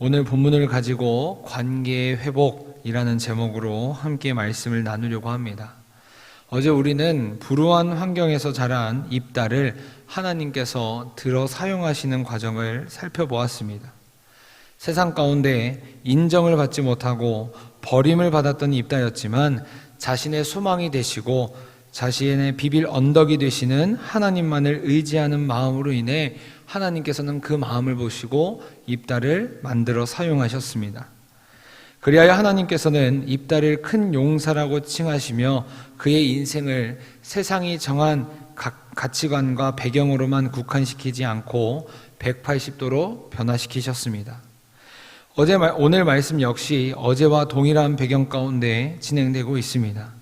오늘 본문을 가지고 관계의 회복이라는 제목으로 함께 말씀을 나누려고 합니다. 어제 우리는 불우한 환경에서 자란 입다를 하나님께서 들어 사용하시는 과정을 살펴보았습니다. 세상 가운데 인정을 받지 못하고 버림을 받았던 입다였지만 자신의 소망이 되시고 자신의 비빌 언덕이 되시는 하나님만을 의지하는 마음으로 인해 하나님께서는 그 마음을 보시고 입다를 만들어 사용하셨습니다. 그리하여 하나님께서는 입다를 큰 용사라고 칭하시며 그의 인생을 세상이 정한 가치관과 배경으로만 국한시키지 않고 180도로 변화시키셨습니다. 어제 오늘 말씀 역시 어제와 동일한 배경 가운데 진행되고 있습니다.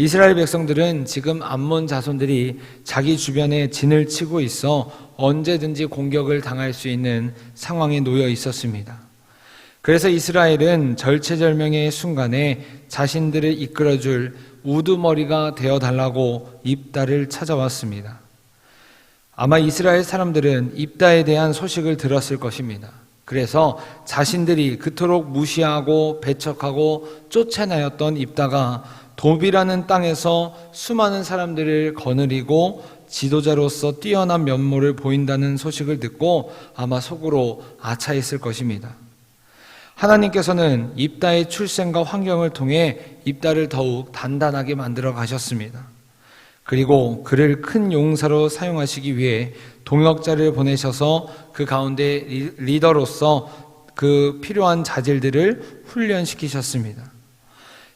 이스라엘 백성들은 지금 암몬 자손들이 자기 주변에 진을 치고 있어 언제든지 공격을 당할 수 있는 상황에 놓여 있었습니다. 그래서 이스라엘은 절체절명의 순간에 자신들을 이끌어줄 우두머리가 되어 달라고 입다를 찾아왔습니다. 아마 이스라엘 사람들은 입다에 대한 소식을 들었을 것입니다. 그래서 자신들이 그토록 무시하고 배척하고 쫓아내었던 입다가 도비라는 땅에서 수많은 사람들을 거느리고 지도자로서 뛰어난 면모를 보인다는 소식을 듣고 아마 속으로 아차했을 것입니다. 하나님께서는 입다의 출생과 환경을 통해 입다를 더욱 단단하게 만들어 가셨습니다. 그리고 그를 큰 용사로 사용하시기 위해 동역자를 보내셔서 그 가운데 리더로서 그 필요한 자질들을 훈련시키셨습니다.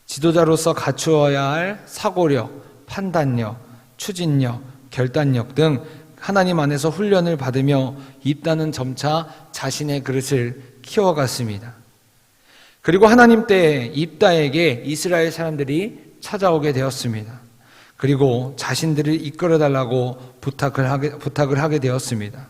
지도자로서 갖추어야 할 사고력, 판단력, 추진력, 결단력 등 하나님 안에서 훈련을 받으며 입다는 점차 자신의 그릇을 키워갔습니다. 그리고 하나님 때 입다에게 이스라엘 사람들이 찾아오게 되었습니다. 그리고 자신들을 이끌어 달라고 부탁을 하게, 부탁을 하게 되었습니다.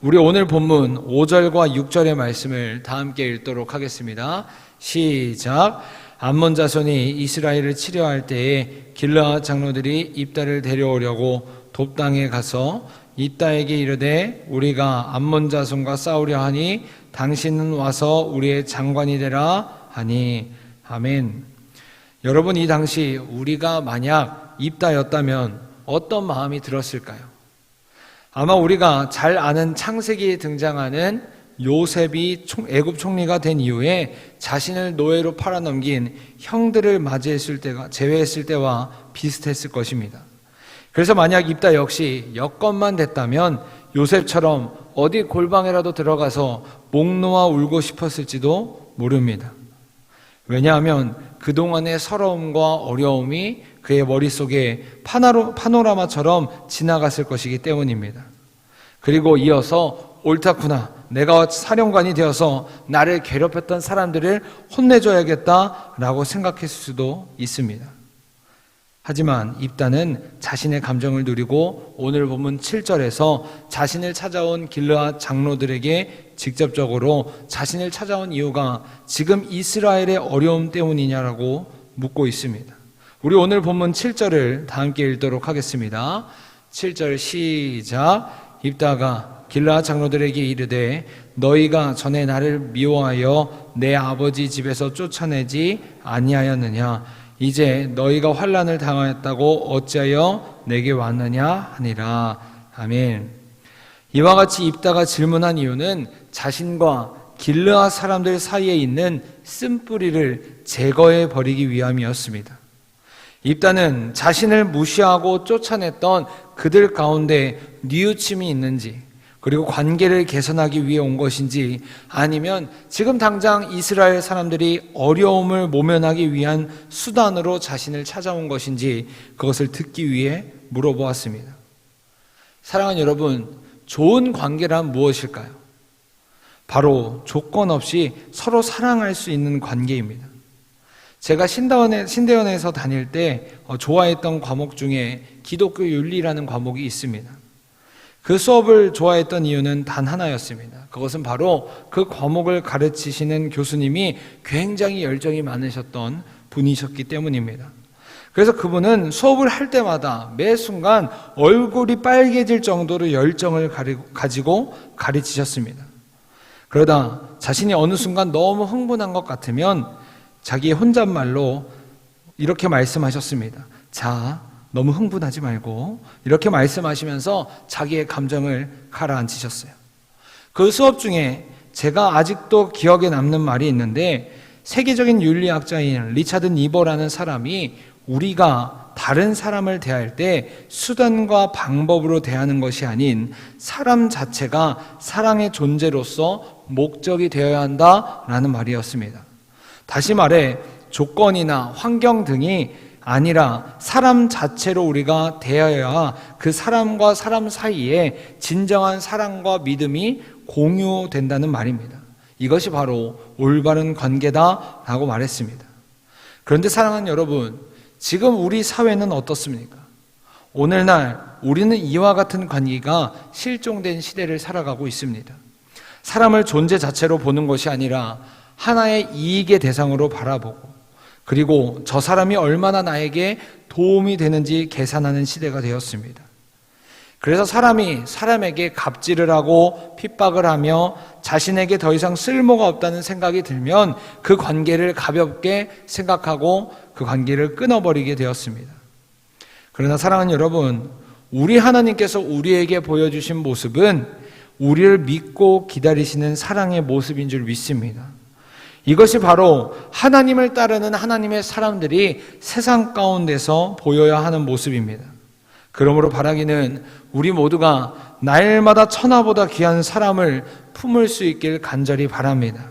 우리 오늘 본문 5절과 6절의 말씀을 다 함께 읽도록 하겠습니다. 시작. 암몬 자손이 이스라엘을 치려할 때에 길라 장로들이 입다를 데려오려고 돕당에 가서 입다에게 이르되 우리가 암몬 자손과 싸우려 하니 당신은 와서 우리의 장관이 되라 하니 아멘. 여러분 이 당시 우리가 만약 입다였다면 어떤 마음이 들었을까요? 아마 우리가 잘 아는 창세기에 등장하는 요셉이 애굽 총리가 된 이후에 자신을 노예로 팔아넘긴 형들을 맞이했을 때가 제외했을 때와 비슷했을 것입니다. 그래서 만약 입다 역시 여건만 됐다면 요셉처럼 어디 골방에라도 들어가서 목 놓아 울고 싶었을지도 모릅니다. 왜냐하면 그동안의 서러움과 어려움이 그의 머릿속에 파노라마처럼 지나갔을 것이기 때문입니다. 그리고 이어서 옳다구나. 내가 사령관이 되어서 나를 괴롭혔던 사람들을 혼내줘야겠다라고 생각했을 수도 있습니다. 하지만 입다는 자신의 감정을 누리고 오늘 보면 7절에서 자신을 찾아온 길르아 장로들에게 직접적으로 자신을 찾아온 이유가 지금 이스라엘의 어려움 때문이냐라고 묻고 있습니다. 우리 오늘 본문 7절을 다 함께 읽도록 하겠습니다. 7절 시작. 입다가 길라 장로들에게 이르되 너희가 전에 나를 미워하여 내 아버지 집에서 쫓아내지 아니하였느냐 이제 너희가 환란을 당하였다고 어찌하여 내게 왔느냐 하니라. 아멘. 이와 같이 입다가 질문한 이유는 자신과 길르아 사람들 사이에 있는 쓴뿌리를 제거해 버리기 위함이었습니다. 입다는 자신을 무시하고 쫓아냈던 그들 가운데 뉘우침이 있는지 그리고 관계를 개선하기 위해 온 것인지 아니면 지금 당장 이스라엘 사람들이 어려움을 모면하기 위한 수단으로 자신을 찾아온 것인지 그것을 듣기 위해 물어보았습니다. 사랑하는 여러분, 좋은 관계란 무엇일까요? 바로 조건 없이 서로 사랑할 수 있는 관계입니다. 제가 신대원에, 신대원에서 다닐 때 어, 좋아했던 과목 중에 기독교 윤리라는 과목이 있습니다. 그 수업을 좋아했던 이유는 단 하나였습니다. 그것은 바로 그 과목을 가르치시는 교수님이 굉장히 열정이 많으셨던 분이셨기 때문입니다. 그래서 그분은 수업을 할 때마다 매 순간 얼굴이 빨개질 정도로 열정을 가지고 가르치셨습니다. 그러다 자신이 어느 순간 너무 흥분한 것 같으면 자기의 혼잣말로 이렇게 말씀하셨습니다. 자, 너무 흥분하지 말고 이렇게 말씀하시면서 자기의 감정을 가라앉히셨어요. 그 수업 중에 제가 아직도 기억에 남는 말이 있는데 세계적인 윤리학자인 리차드 니버라는 사람이 우리가 다른 사람을 대할 때 수단과 방법으로 대하는 것이 아닌 사람 자체가 사랑의 존재로서 목적이 되어야 한다라는 말이었습니다. 다시 말해 조건이나 환경 등이 아니라 사람 자체로 우리가 대하여야 그 사람과 사람 사이에 진정한 사랑과 믿음이 공유된다는 말입니다. 이것이 바로 올바른 관계다라고 말했습니다. 그런데 사랑하는 여러분, 지금 우리 사회는 어떻습니까? 오늘날 우리는 이와 같은 관계가 실종된 시대를 살아가고 있습니다. 사람을 존재 자체로 보는 것이 아니라 하나의 이익의 대상으로 바라보고 그리고 저 사람이 얼마나 나에게 도움이 되는지 계산하는 시대가 되었습니다. 그래서 사람이 사람에게 갑질을 하고 핍박을 하며 자신에게 더 이상 쓸모가 없다는 생각이 들면 그 관계를 가볍게 생각하고 그 관계를 끊어버리게 되었습니다. 그러나 사랑하는 여러분, 우리 하나님께서 우리에게 보여주신 모습은 우리를 믿고 기다리시는 사랑의 모습인 줄 믿습니다. 이것이 바로 하나님을 따르는 하나님의 사람들이 세상 가운데서 보여야 하는 모습입니다. 그러므로 바라기는 우리 모두가 날마다 천하보다 귀한 사람을 품을 수 있길 간절히 바랍니다.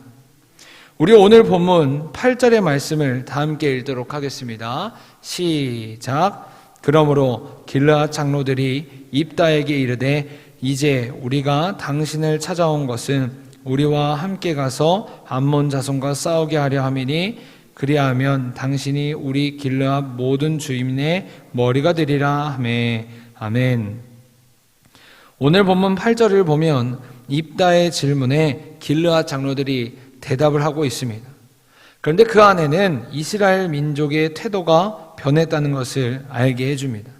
우리 오늘 본문 8절의 말씀을 다 함께 읽도록 하겠습니다. 시작. 그러므로 길르앗 장로들이 입다에게 이르되 이제 우리가 당신을 찾아온 것은 우리와 함께 가서 암몬 자손과 싸우게 하려 함이니 그리하면 당신이 우리 길르앗 모든 주임의 머리가 되리라 하매 아멘. 오늘 본문 8절을 보면 입다의 질문에 길르앗 장로들이 대답을 하고 있습니다. 그런데 그 안에는 이스라엘 민족의 태도가 변했다는 것을 알게 해줍니다.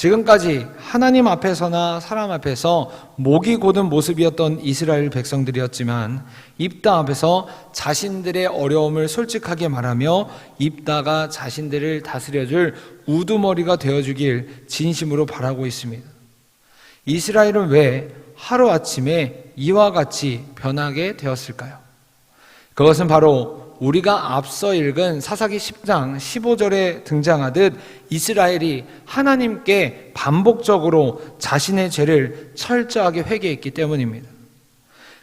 지금까지 하나님 앞에서나 사람 앞에서 목이 고든 모습이었던 이스라엘 백성들이었지만 입다 앞에서 자신들의 어려움을 솔직하게 말하며 입다가 자신들을 다스려줄 우두머리가 되어주길 진심으로 바라고 있습니다. 이스라엘은 왜 하루아침에 이와 같이 변하게 되었을까요? 그것은 바로 우리가 앞서 읽은 사사기 10장 15절에 등장하듯 이스라엘이 하나님께 반복적으로 자신의 죄를 철저하게 회개했기 때문입니다.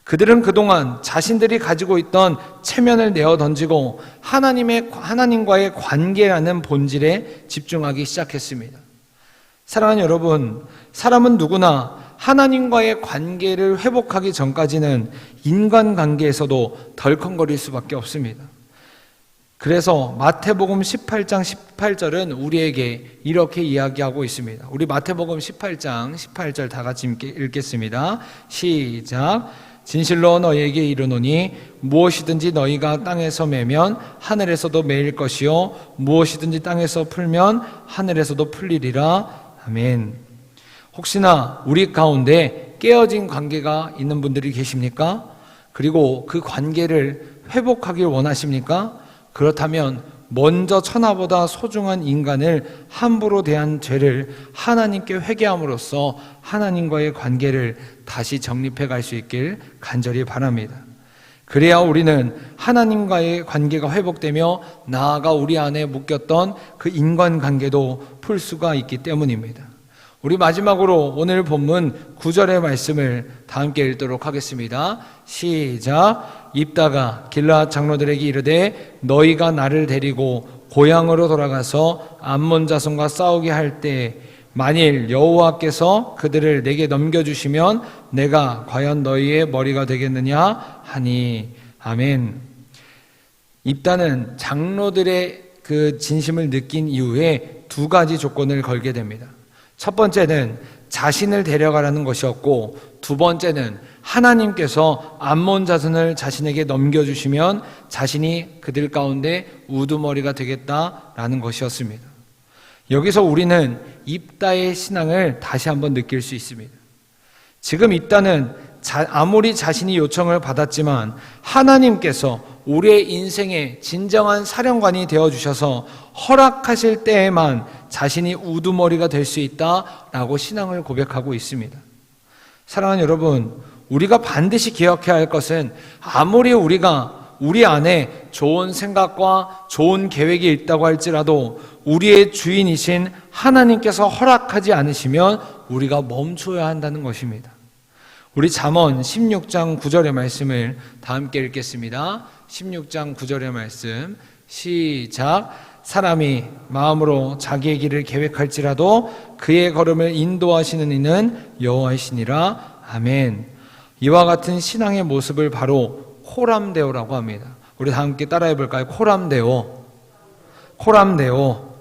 그들은 그동안 자신들이 가지고 있던 체면을 내어 던지고 하나님의 하나님과의 관계라는 본질에 집중하기 시작했습니다. 사랑하는 여러분, 사람은 누구나 하나님과의 관계를 회복하기 전까지는 인간 관계에서도 덜컹거릴 수밖에 없습니다. 그래서 마태복음 18장 18절은 우리에게 이렇게 이야기하고 있습니다. 우리 마태복음 18장 18절 다 같이 읽겠습니다. 시작. 진실로 너희에게 이르노니 무엇이든지 너희가 땅에서 매면 하늘에서도 매일 것이요 무엇이든지 땅에서 풀면 하늘에서도 풀리리라. 아멘. 혹시나 우리 가운데 깨어진 관계가 있는 분들이 계십니까? 그리고 그 관계를 회복하길 원하십니까? 그렇다면 먼저 천하보다 소중한 인간을 함부로 대한 죄를 하나님께 회개함으로써 하나님과의 관계를 다시 정립해 갈 수 있길 간절히 바랍니다. 그래야 우리는 하나님과의 관계가 회복되며 나아가 우리 안에 묶였던 그 인간 관계도 풀 수가 있기 때문입니다. 우리 마지막으로 오늘 본문 9절의 말씀을 다 함께 읽도록 하겠습니다. 시작. 입다가 길라 장로들에게 이르되 너희가 나를 데리고 고향으로 돌아가서 암몬 자손과 싸우게 할 때 만일 여호와께서 그들을 내게 넘겨 주시면 내가 과연 너희의 머리가 되겠느냐 하니 아멘. 입다는 장로들의 그 진심을 느낀 이후에 두 가지 조건을 걸게 됩니다. 첫 번째는 자신을 데려가라는 것이었고 두 번째는 하나님께서 암몬 자손을 자신에게 넘겨주시면 자신이 그들 가운데 우두머리가 되겠다라는 것이었습니다. 여기서 우리는 입다의 신앙을 다시 한번 느낄 수 있습니다. 지금 입다는 자- 아무리 자신이 요청을 받았지만 하나님께서 우리의 인생의 진정한 사령관이 되어 주셔서 허락하실 때에만 자신이 우두머리가 될 수 있다라고 신앙을 고백하고 있습니다. 사랑하는 여러분, 우리가 반드시 기억해야 할 것은 아무리 우리가 우리 안에 좋은 생각과 좋은 계획이 있다고 할지라도 우리의 주인이신 하나님께서 허락하지 않으시면 우리가 멈춰야 한다는 것입니다. 우리 잠언 16장 9절의 말씀을 다 함께 읽겠습니다. 16장 9절의 말씀 시작 사람이 마음으로 자기의 길을 계획할지라도 그의 걸음을 인도하시는 이는 여호와이시니라 아멘. 이와 같은 신앙의 모습을 바로 코람데오라고 합니다. 우리 다 함께 따라해 볼까요? 코람데오. 코람데오.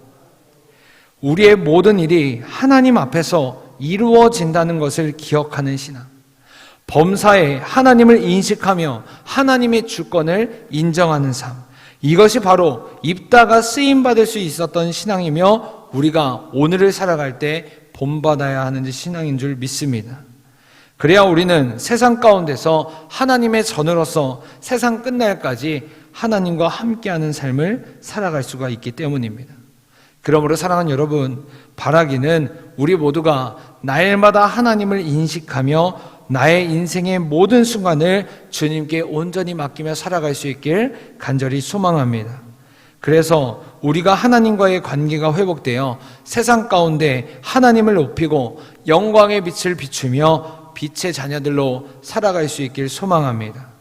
우리의 모든 일이 하나님 앞에서 이루어진다는 것을 기억하는 신앙. 범사에 하나님을 인식하며 하나님의 주권을 인정하는 삶. 이것이 바로 입다가 쓰임 받을 수 있었던 신앙이며 우리가 오늘을 살아갈 때 본받아야 하는 신앙인 줄 믿습니다. 그래야 우리는 세상 가운데서 하나님의 전으로서 세상 끝날까지 하나님과 함께하는 삶을 살아갈 수가 있기 때문입니다. 그러므로 사랑하는 여러분, 바라기는 우리 모두가 날마다 하나님을 인식하며 나의 인생의 모든 순간을 주님께 온전히 맡기며 살아갈 수 있길 간절히 소망합니다. 그래서 우리가 하나님과의 관계가 회복되어 세상 가운데 하나님을 높이고 영광의 빛을 비추며 빛의 자녀들로 살아갈 수 있길 소망합니다.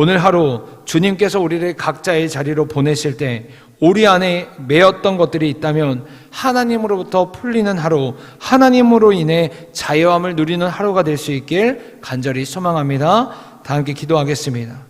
오늘 하루 주님께서 우리를 각자의 자리로 보내실 때 우리 안에 매였던 것들이 있다면 하나님으로부터 풀리는 하루, 하나님으로 인해 자유함을 누리는 하루가 될 수 있길 간절히 소망합니다. 다 함께 기도하겠습니다.